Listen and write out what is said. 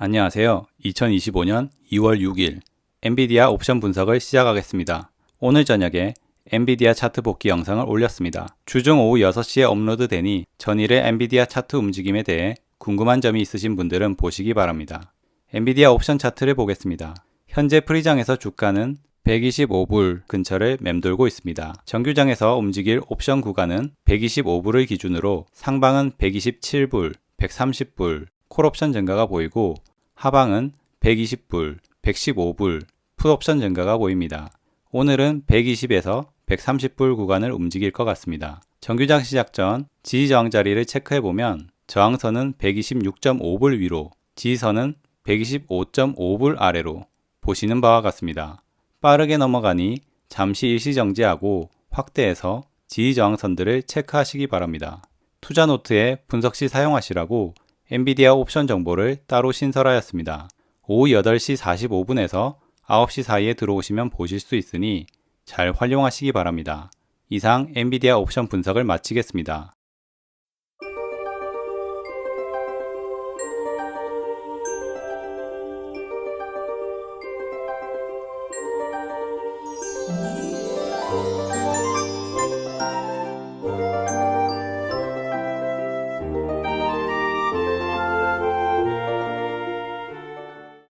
안녕하세요. 2025년 2월 6일 엔비디아 옵션 분석을 시작하겠습니다. 오늘 저녁에 엔비디아 차트 복귀 영상을 올렸습니다. 주중 오후 6시에 업로드 되니 전일의 엔비디아 차트 움직임에 대해 궁금한 점이 있으신 분들은 보시기 바랍니다. 엔비디아 옵션 차트를 보겠습니다. 현재 프리장에서 주가는 125불 근처를 맴돌고 있습니다. 정규장에서 움직일 옵션 구간은 125불을 기준으로 상방은 127불, 130불, 콜옵션 증가가 보이고 하방은 120불, 115불, 풋옵션 증가가 보입니다. 오늘은 120에서 130불 구간을 움직일 것 같습니다. 정규장 시작 전 지지 저항 자리를 체크해 보면 저항선은 126.5불 위로, 지지선은 125.5불 아래로 보시는 바와 같습니다. 빠르게 넘어가니 잠시 일시 정지하고 확대해서 지지 저항선들을 체크하시기 바랍니다. 투자 노트에 분석 시 사용하시라고 엔비디아 옵션 정보를 따로 신설하였습니다. 오후 8시 45분에서 9시 사이에 들어오시면 보실 수 있으니 잘 활용하시기 바랍니다. 이상 엔비디아 옵션 분석을 마치겠습니다.